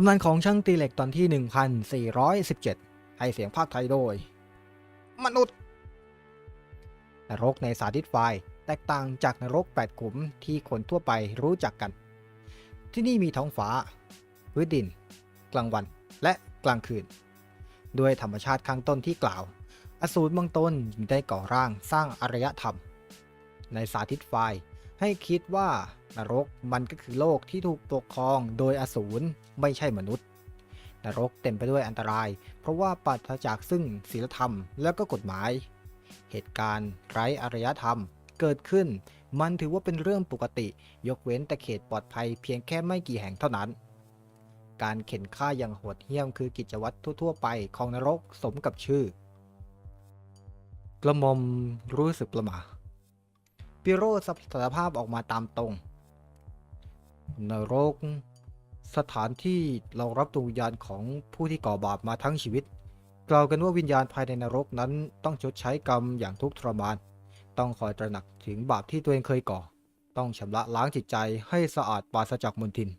ตำนานของช่างตีเหล็กตอนที่ 1417 ให้เสียงภาคไทยโดย มนุษย์ นรกในสาธิตไฟแตกต่างจากนรกแปดขุมที่คนทั่วไปรู้จักกัน ที่นี่มีท้องฟ้าพื้นดิน กลางวันและกลางคืน ด้วยธรรมชาติข้างต้นที่กล่าว อสูรบางตนได้ก่อร่างสร้างอารยธรรม ในสาธิตไฟล์ ให้คิดว่านรกมันก็คือโลกที่ถูกปกครองโดยอสูรไม่ใช่มนุษย์ นรกเต็มไปด้วยอันตราย เพราะว่าปราศจากซึ่งศีลธรรมและก็กฎหมาย เหตุการณ์ไร้อารยธรรมเกิดขึ้น มันถือว่าเป็นเรื่องปกติ ยกเว้นแต่เขตปลอดภัยเพียงแค่ไม่กี่แห่งเท่านั้น การเข็นฆ่าอย่างโหดเหี้ยมคือกิจวัตรทั่ว ๆ ไปของนรกสมกับชื่อกระมอมรู้สึกประหม่า ปิโรสารภาพออกมาตามตรง นรก สถานที่เรารับดวงวิญญาณของผู้ที่ก่อบาปมาทั้งชีวิต กล่าวกันว่าวิญญาณภายในนรกนั้นต้องชดใช้กรรมอย่างทุกข์ทรมาน ต้องคอยตระหนักถึงบาปที่ตัวเองเคยก่อ ต้องชำระล้างจิตใจให้สะอาดปราศจากมลทิน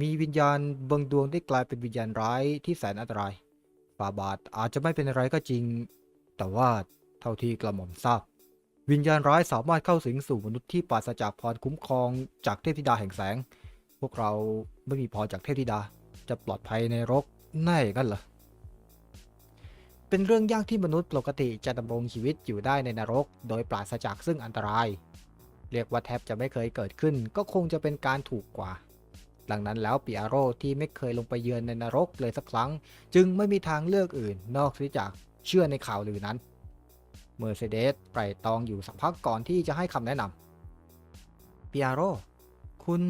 มีวิญญาณบางดวงได้กลายเป็นวิญญาณร้ายที่แสนอันตรายฟาบาทอาจจะไม่เป็นอะไรก็จริง แต่ว่าเท่าที่กระหม่อมทราบ วิญญาณร้ายสามารถเข้าสิงสู่มนุษย์ที่ปราศจากพรคุ้มครองจากเทพธิดาแห่งแสง พวกเราไม่มีพรจากเทพธิดา จะปลอดภัยในนรกแน่กันเหรอ เป็นเรื่องยากที่มนุษย์ปกติจะดำรงชีวิตอยู่ได้ในนรก โดยปราศจากซึ่งอันตราย เรียกว่าแทบจะไม่เคยเกิดขึ้น ก็คงจะเป็นการถูกกว่า ดังนั้นแล้วปิอาโรที่ไม่เคยลงไปเยือนในนรกเลยสักครั้ง จึงไม่มีทางเลือกอื่นนอกจากเชื่อในข่าวลือนั้น เมอร์เซเดสไตร่ตรองอยู่สักพักก่อนที่จะให้คำแนะนำปิอาโรคุณ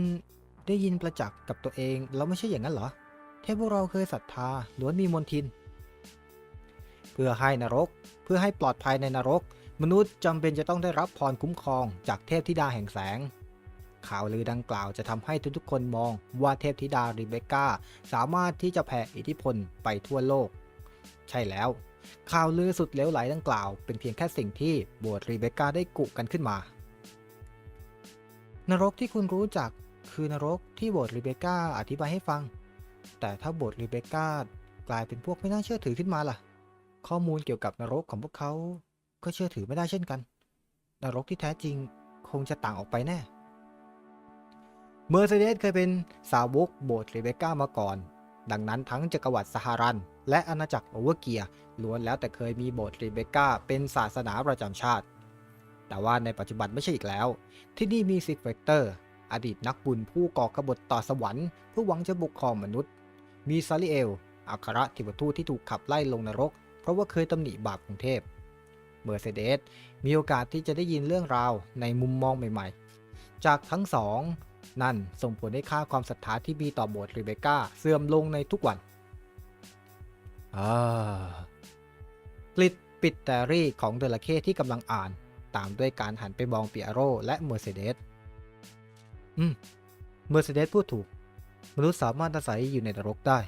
ได้ยินประจักษ์กับตัวเองแล้วไม่ใช่อย่างนั้นเหรอเทพพวกเราเคยศรัทธาล้วนมีมนทิน เพื่อให้นรก เพื่อให้ปลอดภัยในนรก มนุษย์จำเป็นจะต้องได้รับพรคุ้มครองจากเทพธิดาแห่งแสง ข่าวลือดังกล่าวจะทำให้ทุกๆคนมองว่าเทพธิดาริเบคก้าสามารถที่จะแผ่อิทธิพลไปทั่วโลก ใช่แล้ว ข่าวลือสุดเลวไหลดังกล่าว เป็นเพียงแค่สิ่งที่โบสถ์ริเบคก้าได้กุกันขึ้นมา นรกที่คุณรู้จักคือนรกที่โบสถ์ริเบคก้าอธิบายให้ฟัง แต่ถ้าโบสถ์ริเบคก้ากลายเป็นพวกไม่น่าเชื่อถือขึ้นมาล่ะ ข้อมูลเกี่ยวกับนรกของพวกเขาก็เชื่อถือไม่ได้เช่นกัน นรกที่แท้จริงคงจะต่างออกไปแน่ เมอร์เซเดสเคยเป็นสาวกโบสถ์ริเบคก้ามาก่อน ดังนั้นทั้งจักรวรรดิสหรัน และอาณาจักรโอเวอร์เกียล้วนแล้วแต่เคยมีโบสถ์ริเบคก้าเป็นศาสนาประจำชาติ แต่ว่าในปัจจุบันไม่ใช่อีกแล้ว ที่นี่มีซิกเวกเตอร์ อดีตนักบุญผู้ก่อกบฏต่อสวรรค์เพื่อหวังจะบุกครองมนุษย์ มีซาลิเอล อัครเทิวทูตที่ถูกขับไล่ลงนรก เพราะว่าเคยตำหนิบาปกรุงเทพ เมอร์เซเดสมีโอกาสที่จะได้ยินเรื่องราวในมุมมองใหม่ๆ จากทั้งสองนั่นส่งผลให้ค่าความศรัทธาที่มีต่อโบสถ์ริเบคก้าเสื่อมลงในทุกวัน กลิดปิดแตรี่ของเดลเคที่กำลังอ่าน ตามด้วยการหันไปมองปิอาโรและเมอร์เซเดส อืม เมอร์เซเดสพูดถูก มนุษย์สามารถอาศัยอยู่ในนรกได้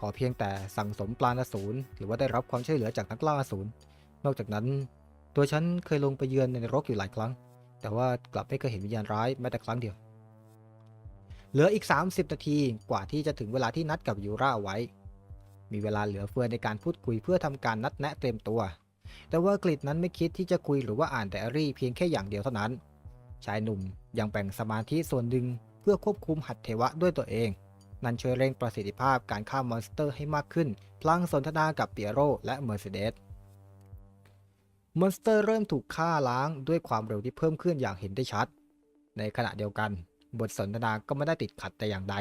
ขอเพียงแต่สั่งสมปลาณสูรหรือว่าได้รับความช่วยเหลือจากนักล่าอสูรนอกจากนั้น ตัวฉันเคยลงไปเยือนในนรกอยู่หลายครั้ง แต่ว่ากลับไม่เคยเห็นวิญญาณร้ายแม้แต่ครั้งเดียว เหลืออีก 30 นาทีกว่าที่จะถึงเวลาที่นัดกับยูราไว้ มีเวลาเหลือเฟือในการพูดคุยเพื่อทำการนัดแนะเตรียมตัว แต่ว่ากฤษนั้นไม่คิดที่จะคุยหรือว่าอ่านไดอารี่เพียงแค่อย่างเดียวเท่านั้น ชายหนุ่มยังแบ่งสมาธิส่วนหนึ่งเพื่อควบคุมหัตถเทวะด้วยตัวเอง นั่นช่วยเร่งประสิทธิภาพการฆ่ามอนสเตอร์ให้มากขึ้น พลางสนทนากับเปียโรและเมอร์เซเดสมอนสเตอร์เริ่มถูกฆ่าล้างด้วยความเร็วที่เพิ่มขึ้นอย่างเห็นได้ชัด ในขณะเดียวกัน บทสนทนาก็ไม่ได้ติดขัดแต่อย่างใด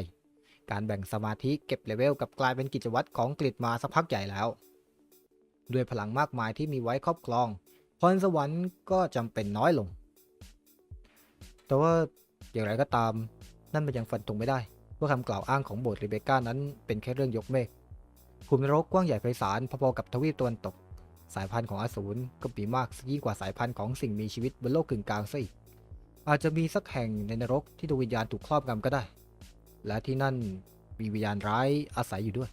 การแบ่งสมาธิเก็บเลเวลกับกลายเป็นกิจวัตรของกริดมาสักพักใหญ่แล้ว ด้วยพลังมากมายที่มีไว้ครอบครอง พรสวรรค์ก็จำเป็นน้อยลง แต่ว่าอย่างไรก็ตาม นั่นมันยังฟันตรงไม่ได้ ว่าคำกล่าวอ้างของโบสถ์ริเบคก้านั้นเป็นแค่เรื่องยกเมฆภูมินรกกว้างใหญ่ไพศาลพอๆกับทวีปตะวันตก สายพันธุ์ของอสูรก็มีมากยิ่งกว่าสายพันธุ์ของสิ่งมีชีวิตบนโลกกึ่งกลางซะอีกอาจจะมีสักแห่งในนรกที่ดวงวิญญาณถูกครอบงำก็ได้ และที่นั่นมีวิญญาณร้ายอาศัยอยู่ด้วย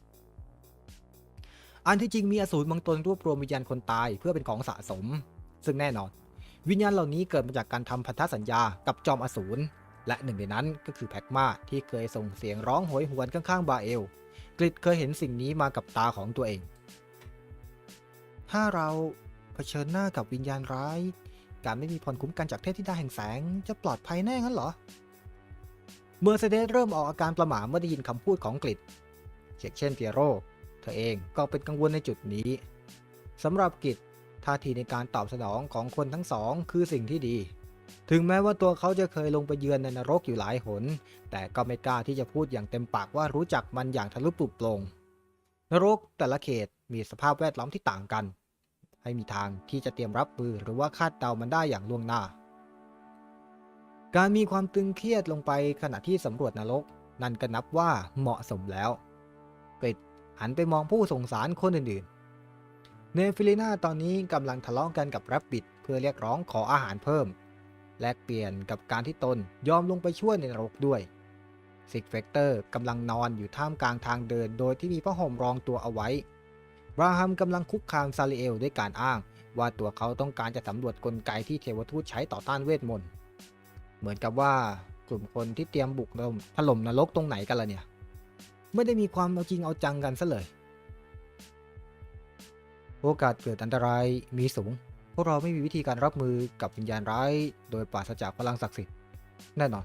อันที่จริงมีอสูรบางตนรวบรวมวิญญาณคนตายเพื่อเป็นของสะสม ซึ่งแน่นอน วิญญาณเหล่านี้เกิดมาจากการทำพันธสัญญากับจอมอสูรและหนึ่งในนั้นก็คือแพ็กมาที่เคยส่งเสียงร้องโหยหวนข้างๆบาเอล กริดเคยเห็นสิ่งนี้มากับตาของตัวเอง ถ้าเราเผชิญหน้ากับวิญญาณร้าย การไม่มีผลคุ้มกันจากเทพธิดาแห่งแสงจะปลอดภัยแน่งั้นเหรอ เมอร์เซเดสเริ่มออกอาการประหม่าเมื่อได้ยินคำพูดของกริดเช่นเช่นเปียโร เธอเองก็เป็นกังวลในจุดนี้สำหรับกิจท่าทีในการตอบสนองของคนทั้งสองคือสิ่งที่ดี ถึงแม้ว่าตัวเขาจะเคยลงไปเยือนในนรกอยู่หลายหน แต่ก็ไม่กล้าที่จะพูดอย่างเต็มปากว่ารู้จักมันอย่างทะลุปลุกปร่งนรกแต่ละเขตมีสภาพแวดล้อมที่ต่างกัน ให้มีทางที่จะเตรียมรับมือหรือว่าคาดเดามันได้อย่างล่วงหน้า การมีความตึงเครียดลงไปขณะที่สำรวจนรก นั่นก็นับว่าเหมาะสมแล้วกริดหันไปมองผู้สงสารคนอื่นๆ เนฟิลิน่าตอนนี้กำลังทะเลาะกันกับแรบบิทเพื่อเรียกร้องขออาหารเพิ่ม แลกเปลี่ยนกับการที่ตนยอมลงไปช่วยในนรกด้วยซิกเฟกเตอร์กำลังนอนอยู่ท่ามกลางทางเดินโดยที่มีผ้าห่มรองตัวเอาไว้บราฮัมกำลังคุกคามซาลิเอลด้วยการอ้าง ว่าตัวเขาต้องการจะสำรวจกลไกที่เทวทูตใช้ต่อต้านเวทมนต์ เหมือนกับว่ากลุ่มคนที่เตรียมบุกถล่มถล่มนรกตรงไหนกันล่ะเนี่ย ไม่ได้มีความเอาจริงเอาจังกันซะเลย โอกาสเกิดอันตรายมีสูง พวกเราไม่มีวิธีการรับมือกับวิญญาณร้าย โดยปราศจากพลังศักดิ์สิทธิ์แน่นอน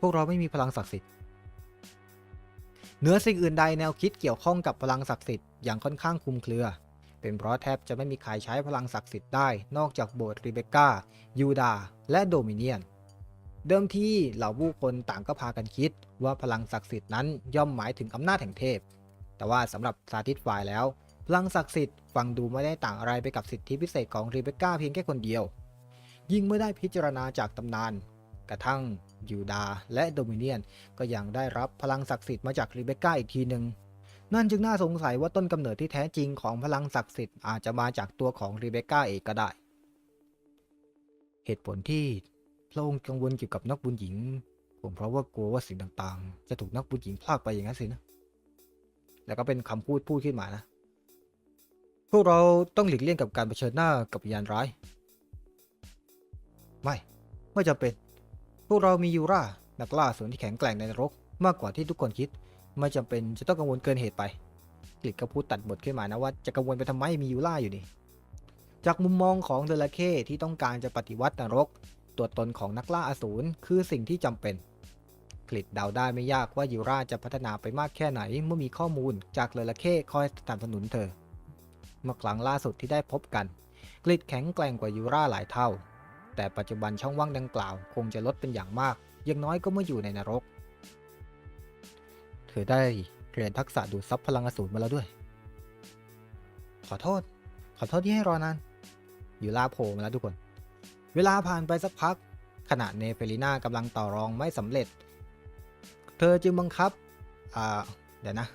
พวกเราไม่มีพลังศักดิ์สิทธิ์เหนือสิ่งอื่นใดแนวคิดเกี่ยวข้องกับพลังศักดิ์สิทธิ์อย่างค่อนข้างคลุมเครือ เป็นเพราะแทบจะไม่มีใครใช้พลังศักดิ์สิทธิ์ได้ นอกจากโบสถ์ริเบคก้ายูดาและโดมิเนียน เดิมทีเหล่าผู้คนต่างก็พากันคิด ว่าพลังศักดิ์สิทธิ์นั้นย่อมหมายถึงอำนาจแห่งเทพ แต่ว่าสำหรับซาติสฝ่ายแล้ว พลังศักดิ์สิทธิ์ฟังดูไม่ได้ต่างอะไรไปกับสิทธิพิเศษของรีเบคก้าเพียงแค่คนเดียว ยิ่งเมื่อได้พิจารณาจากตำนาน กระทั่งยูดาห์และโดมิเนียน ก็ยังได้รับพลังศักดิ์สิทธิ์มาจากรีเบคก้าอีกทีหนึ่งนั่นจึงน่าสงสัยว่าต้นกำเนิดที่แท้จริงของพลังศักดิ์สิทธิ์อาจจะมาจากตัวของรีเบคก้าเองก็ได้ เหตุผลที่ พระองค์กังวลเกี่ยวกับนักบุญหญิง ผมเพราะว่ากลัวว่าสิ่งต่างๆ จะถูกนักบุญหญิงพลากไปอย่างนั้นสินะ แล้วก็เป็นคำพูดพูดขึ้นมานะ พวกเราต้องหลีกเลี่ยงกับการเผชิญหน้ากับวิญญาณร้าย ไม่ ไม่จำเป็น พวกเรามียูรานักล่าส่วนที่แข็งแกร่งในนรก มากกว่าที่ทุกคนคิด ไม่จำเป็นจะต้องกังวลเกินเหตุไปกลิดก็พูดตัดบทขึ้นมานะว่าจะกังวลไปทำไมมียูราอยู่นี่ จากมุมมองของเดลเคที่ต้องการจะปฏิวัตินรก ตัวตนของนักล่าอสูรคือสิ่งที่จำเป็นกลิดเดาได้ไม่ยากว่ายูราจะพัฒนาไปมากแค่ไหนเมื่อมีข้อมูลจากเดลาเคคอยสนับสนุนเธอ เมื่อครั้งล่าสุดที่ได้พบกันกลิดแข็งแกร่งกว่ายูราหลายเท่า แต่ปัจจุบันช่องว่างดังกล่าวคงจะลดเป็นอย่างมากอยังน้อยก็เมื่ออยู่ในนรก เธอได้เรียนทักษะดูดซับพลังอสูรมาแล้วด้วย ขอโทษ ขอโทษที่ให้รอนานยูราโผล่มาแล้วทุกคน เวลาผ่านไปสักพัก ขณะเนเฟลิน่ากำลังต่อรองไม่สำเร็จ เธอจึงบังคับอ่าเดี๋ยวนะ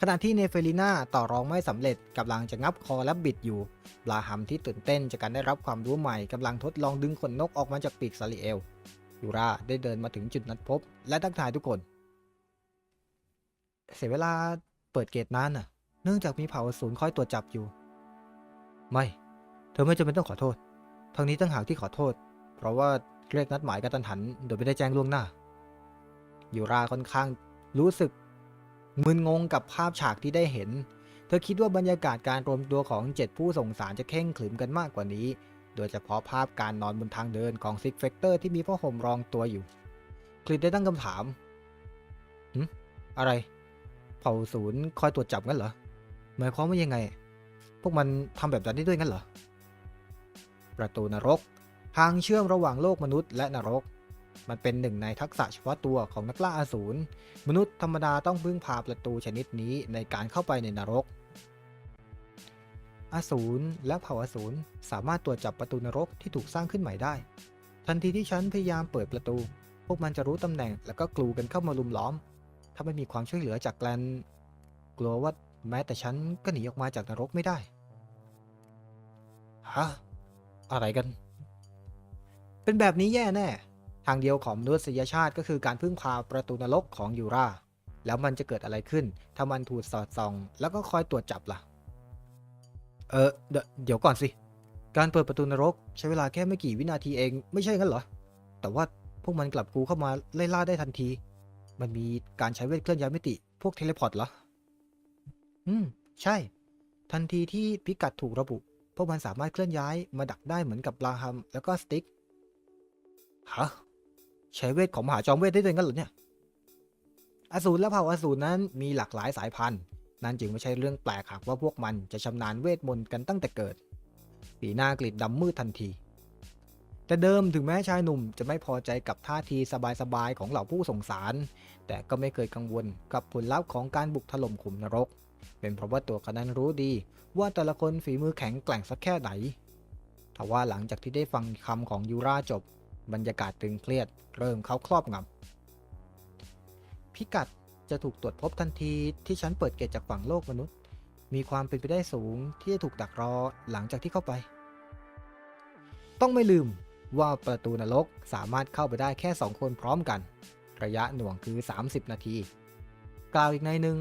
ขณะที่เนเฟลิน่าต่อรองไม่สำเร็จกำลังจะงับคอและบิดอยู่บราฮัมที่ตื่นเต้นจากการได้รับความรู้ใหม่กำลังทดลองดึงขนนกออกมาจากปีกซาลิเอลยูราได้เดินมาถึงจุดนัดพบ และทักทายทุกคน เสียเวลาเปิดเกตนานน่ะ เนื่องจากมีเผ่าอสูรคอยตรวจจับอยู่ ไม่ เธอไม่จำเป็นต้องขอโทษ ทางนี้ตั้งหากที่ขอโทษ เพราะว่าเรียกนัดหมายกระตันหัน โดยไม่ได้แจ้งล่วงหน้า ยูราค่อนข้างรู้สึกมึนงงกับภาพฉากที่ได้เห็น เธอคิดว่าบรรยากาศการรวมตัวของเจ็ดผู้ส่งสารจะเข่งขรึมกันมากกว่านี้ โดยเฉพาะภาพการนอนบนทางเดินของซิกเฟกเตอร์ที่มีผ้าห่มรองตัวอยู่ คลิดได้ตั้งคำถามหืมอะไร เผ่าศูนย์คอยตรวจจับงั้นเหรอ หมายความว่ายังไง พวกมันทำแบบนั้นได้ด้วยงั้นเหรอ ประตูนรก ทางเชื่อมระหว่างโลกมนุษย์และนรก มันเป็นหนึ่งในทักษะเฉพาะตัวของนักล่าอสูร มนุษย์ธรรมดาต้องพึ่งพาประตูชนิดนี้ในการเข้าไปในนรก อสูรและเผ่าอสูรสามารถตรวจจับประตูนรกที่ถูกสร้างขึ้นใหม่ได้ ทันทีที่ฉันพยายามเปิดประตู พวกมันจะรู้ตำแหน่งแล้วก็กลูกันเข้ามาลุมล้อม ถ้าไม่มีความช่วยเหลือจากแกลนกลัวว่าแม้แต่ฉันก็หนีออกมาจากนรกไม่ได้ ฮะ อะไรกัน เป็นแบบนี้แย่แน่ ทางเดียวของมนุษยชาติก็คือการพึ่งพาประตูนรกของยูรา แล้วมันจะเกิดอะไรขึ้น ถ้ามันถูกสอดส่อง แล้วก็คอยตรวจจับล่ะ เออเดเดี๋ยวก่อนสิ การเปิดประตูนรก ใช้เวลาแค่ไม่กี่วินาทีเอง ไม่ใช่งั้นเหรอ แต่ว่าพวกมันกลับกูเข้ามาไล่ล่าได้ทันที มันมีการใช้เวทเคลื่อนย้ายมิติ พวกเทเลพอร์ตเหรอ อืม ใช่ ทันทีที่พิกัดถูกระบุ พวกมันสามารถเคลื่อนย้ายมาดักได้เหมือนกับลาฮัมแล้วก็สติ๊กฮะใช้เวทของมหาจอมเวทได้ด้วยงั้นเหรอเนี่ย อสูรและเผ่าอสูรนั้นมีหลากหลายสายพันธุ์ นั่นจึงไม่ใช่เรื่องแปลกหากว่าพวกมันจะชำนาญเวทมนต์กันตั้งแต่เกิดสีหน้ากลิดดำมืดทันที แต่เดิมถึงแม้ชายหนุ่มจะไม่พอใจกับท่าทีสบายๆของเหล่าผู้ส่งสาร แต่ก็ไม่เคยกังวลกับผลลัพธ์ของการบุกถล่มขุมนรก เป็นเพราะว่าตัวเขานั้นรู้ดี ว่าแต่ละคนฝีมือแข็งแกร่งสักแค่ไหนทว่าหลังจากที่ได้ฟังคำของยูราจบ บรรยากาศตึงเครียด เริ่มเข้าครอบงำพิกัดจะถูกตรวจพบทันทีที่ฉันเปิดเกตจากฝั่งโลกมนุษย์ มีความเป็นไปได้สูงที่จะถูกดักรอหลังจากที่เข้าไป ต้องไม่ลืมว่าประตูนรกสามารถเข้าไปได้แค่ 2 คนพร้อมกัน ระยะหน่วงคือ 30 นาที กล่าวอีกในหนึ่ง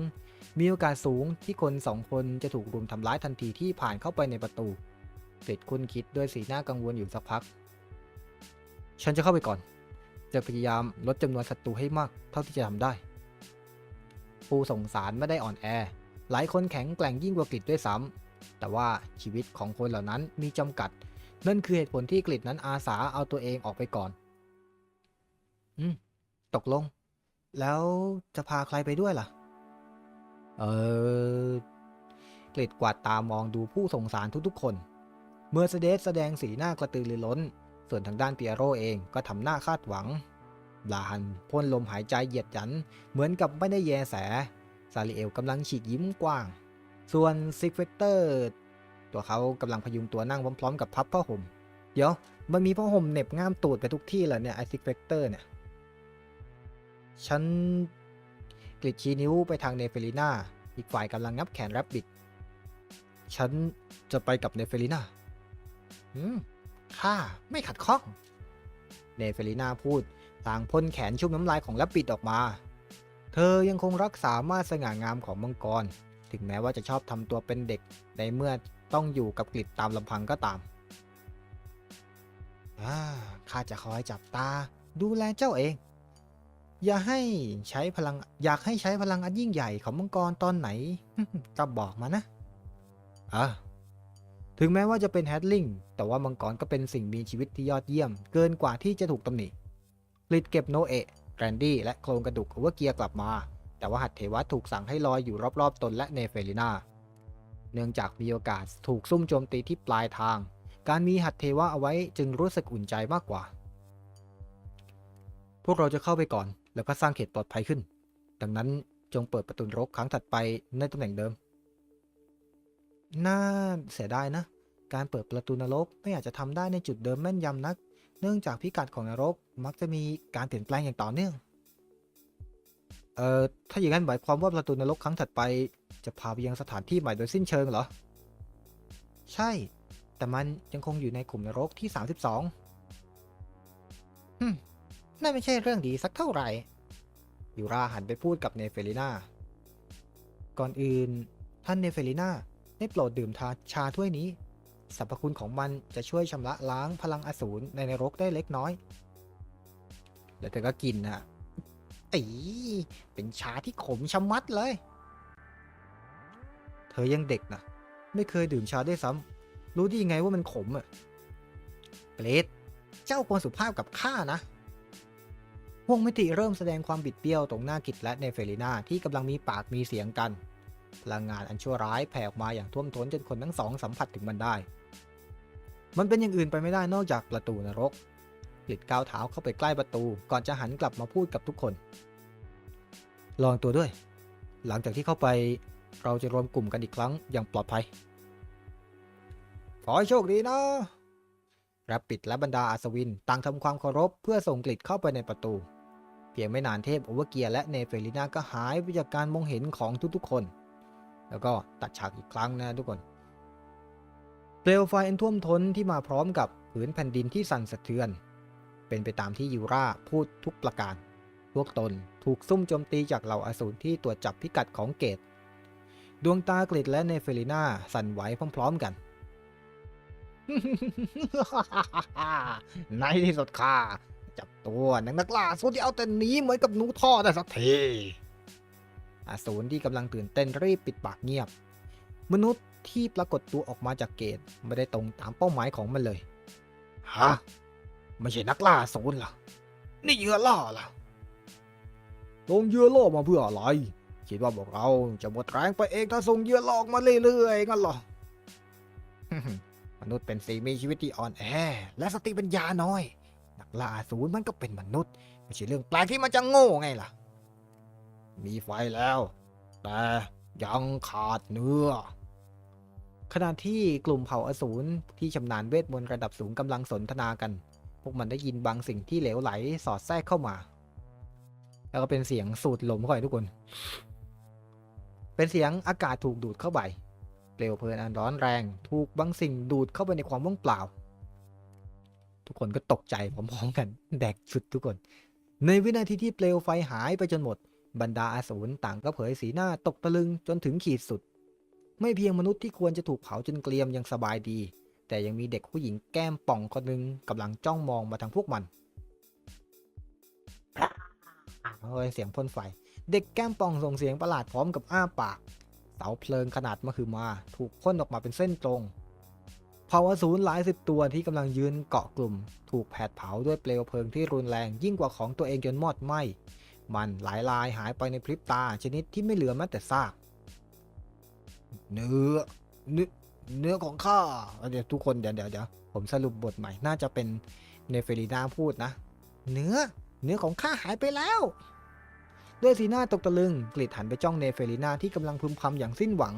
มีโอกาสสูงที่คนสองคนจะถูกรุมทำร้ายทันทีที่ผ่านเข้าไปในประตูเด็ดคุณคิดด้วยสีหน้ากังวลอยู่สักพัก ฉันจะเข้าไปก่อน จะพยายามลดจำนวนศัตรูให้มากเท่าที่จะทำได้ผู้สงสารไม่ได้อ่อนแอ หลายคนแข็งแกร่งยิ่งกว่ากริดด้วยซ้ำแต่ว่าชีวิตของคนเหล่านั้นมีจำกัด นั่นคือเหตุผลที่กริดนั้นอาสาเอาตัวเองออกไปก่อน อืม ตกลง แล้วจะพาใครไปด้วยล่ะ เออกริดกวาดตามองดูผู้ส่งสารทุกๆ คน เมื่อเสเดสแสดงสีหน้ากระตือรือร้น ส่วนทางด้านเปียโรเองก็ทำหน้าคาดหวังบลาฮันพ่นลมหายใจเหยียดหยัน เหมือนกับไม่ได้แยแส ซาริเอลกำลังฉีกยิ้มกว้าง ส่วนซิกเฟกเตอร์ตัวเขากำลังพยุงตัวนั่งพร้อมๆกับพับผ้าห่ม เดี๋ยว มันมีผ้าห่มเหน็บง่ามตูดไปทุกที่เลยเนี่ยไอซิกเฟกเตอร์เนี่ย ฉัน กลิดชี้นิ้วไปทางเนเฟลิน่า อีกฝ่ายกำลังงับแขนแรบบิด ฉันจะไปกับเนเฟลิน่า อืม ข้าไม่ขัดข้อง เนเฟลิน่าพูดต่างพ่นแขนชุ่มน้ำลายของแรบบิดออกมา เธอยังคงรักษามาสง่างามของมังกร ถึงแม้ว่าจะชอบทำตัวเป็นเด็ก ในเมื่อต้องอยู่กับกลิดตามลำพังก็ตามอ่าข้าจะคอยจับตาดูแลเจ้าเอง อย่าให้ใช้พลังอยากให้ใช้พลังอันยิ่งใหญ่ของมังกรตอนไหน ก็บอกมานะอะถึงแม้ว่าจะเป็นแฮดลิงแต่ว่ามังกรก็เป็นสิ่งมีชีวิตที่ยอดเยี่ยม เกินกว่าที่จะถูกตำหนิกลิดเก็บโนเอะแรนดี้และโครงกระดูกโอเวอร์เกียร์กลับมา แต่ว่าหัตเทวะถูกสั่งให้ลอยอยู่รอบๆ ตนและเนเฟลินาเนื่องจากมีโอกาสถูกซุ่มโจมตีที่ปลายทาง การมีหัตเทวะเอาไว้จึงรู้สึกอุ่นใจมากกว่า พวกเราจะเข้าไปก่อน แล้วก็สร้างเขตปลอดภัยขึ้น ดังนั้นจงเปิดประตูนรกครั้งถัดไปในตำแหน่งเดิม น่าเสียดายนะ การเปิดประตูนรกไม่อาจจะทำได้ในจุดเดิมแม่นยำนัก เนื่องจากพิกัดของนรกมักจะมีการเปลี่ยนแปลงอย่างต่อเนื่อง เอ่อ ถ้าอย่างนั้นหมายความว่าประตูนรกครั้งถัดไป จะพาไปยังสถานที่ใหม่โดยสิ้นเชิงเหรอ ใช่ แต่มันยังคงอยู่ในกลุ่มนรกที่ 32ฮึม นั่นไม่ใช่เรื่องดีสักเท่าไหร่ยูราหันไปพูดกับเนเฟลิน่า ก่อนอื่น ท่านเนเฟลิน่าได้โปรดดื่มทาชาถ้วยนี้ สรรพคุณของมันจะช่วยชำระล้างพลังอสูรในนรกได้เล็กน้อย แล้วเธอก็กินนะอีเป็นชาที่ขมชะมัดเลย เธอยังเด็กนะ ไม่เคยดื่มชาได้วยซ้ำรู้ได้ยังไงว่ามันขมอะเกรดเจ้าควรสุภาพกับข้านะ วงมิติเริ่มแสดงความบิดเบี้ยวตรงหน้ากิจและเนเฟลิน่าที่กำลังมีปากมีเสียงกัน พลังงานอันชั่วร้ายแผ่ออกมาอย่างท่วมท้นจนคนทั้งสองสัมผัสถึงมันได้ มันเป็นอย่างอื่นไปไม่ได้นอกจากประตูนรกกลิดก้าวเท้าเข้าไปใกล้ประตู ก่อนจะหันกลับมาพูดกับทุกคน ลองตัวด้วย หลังจากที่เข้าไปเราจะรวมกลุ่มกันอีกครั้งอย่างปลอดภัย ขอให้โชคดีนะแรปปิดและบรรดาอัศวินต่างทำความเคารพเพื่อส่งกลิดเข้าไปในประตู เพียงไม่นานเทพโอเวอร์เกียร์และเนเฟลิน่าก็หายไปจากการมองเห็นของทุกๆคน แล้วก็ตัดฉากอีกครั้งนะทุกคนเปลวไฟอันท่วมท้นที่มาพร้อมกับผืนแผ่นดินที่สั่นสะเทือน เป็นไปตามที่ยูราพูดทุกประการ พวกตนถูกซุ่มโจมตีจากเหล่าอสูรที่ตรวจจับพิกัดของเกต ดวงตากลิดและเนเฟลิน่าสั่นไหวพร้อมๆกันในที่สุดข้า จับตัวนางนักล่าสูนที่เอาแต่หนีเหมือนกับหนูท่อได้สักทีอสูรที่กำลังตื่นเต้นรีบปิดปากเงียบ มนุษย์ที่ปรากฏตัวออกมาจากเกตไม่ได้ตรงตามเป้าหมายของมันเลย ฮะ ไม่ใช่นักล่าสูนเหรอ นี่เหยื่อล่อเหรอลงเหยื่อล่อมาเพื่ออะไร คิดว่าพวกเราจะหมดแรงไปเองถ้าส่งเหยื่อล่อออกมาเรื่อยๆงั้นเหรอ มนุษย์เป็นสิ่งมีชีวิตที่อ่อนแอและสติปัญญาน้อย นักล่าอสูรมันก็เป็นมนุษย์ไม่ใช่เรื่องแปลกที่มันจะโง่ไงล่ะ มีไฟแล้ว แต่ยังขาดเนื้อ ขณะที่กลุ่มเผ่าอสูรที่ชำนาญเวทมนต์ระดับสูงกำลังสนทนากัน พวกมันได้ยินบางสิ่งที่เหลวไหลสอดแทรกเข้ามา แล้วก็เป็นเสียงสูดลมเข้าไปทุกคน เป็นเสียงอากาศถูกดูดเข้าไปเปลวเพลิงอันร้อนแรง ถูกบางสิ่งดูดเข้าไปในความว่างเปล่า ทุกคนก็ตกใจพร้อมๆกัน แดกสุดทุกคน ในวินาทีที่เปลวไฟหายไปจนหมด บรรดาอาสูรต่างก็เผยสีหน้าตกตะลึงจนถึงขีดสุด ไม่เพียงมนุษย์ที่ควรจะถูกเผาจนเกลียมยังสบายดี แต่ยังมีเด็กผู้หญิงแก้มป่องคนหนึ่งกำลังจ้องมองมาทางพวกมันเฮ้ยเสียงพ่นไฟ เด็กแก้มป่องส่งเสียงประหลาดพร้อมกับอ้าปาก เสาเพลิงขนาดมหึมา ถูกพ่นออกมาเป็นเส้นตรง เผ่าอสูรหลายสิบตัวที่กำลังยืนเกาะกลุ่ม ถูกแผดเผาด้วยเปลวเพลิงที่รุนแรงยิ่งกว่าของตัวเองจนมอดไหม้ มันหลายลายหายไปในพริบตาชนิดที่ไม่เหลือแม้แต่ซาก เนื้อเนื้อเนื้อของข้าเดี๋ยวทุกคนเดี๋ยวเดี๋ยวเดี๋ยวผมสรุปบทใหม่น่าจะเป็นเนเฟรีนาพูดนะ เนื้อเนื้อของข้าหายไปแล้ว ด้วยสีหน้าตกตะลึงกลิดหันไปจ้องเนเฟรีนาที่กำลังพึมพำอย่างสิ้นหวัง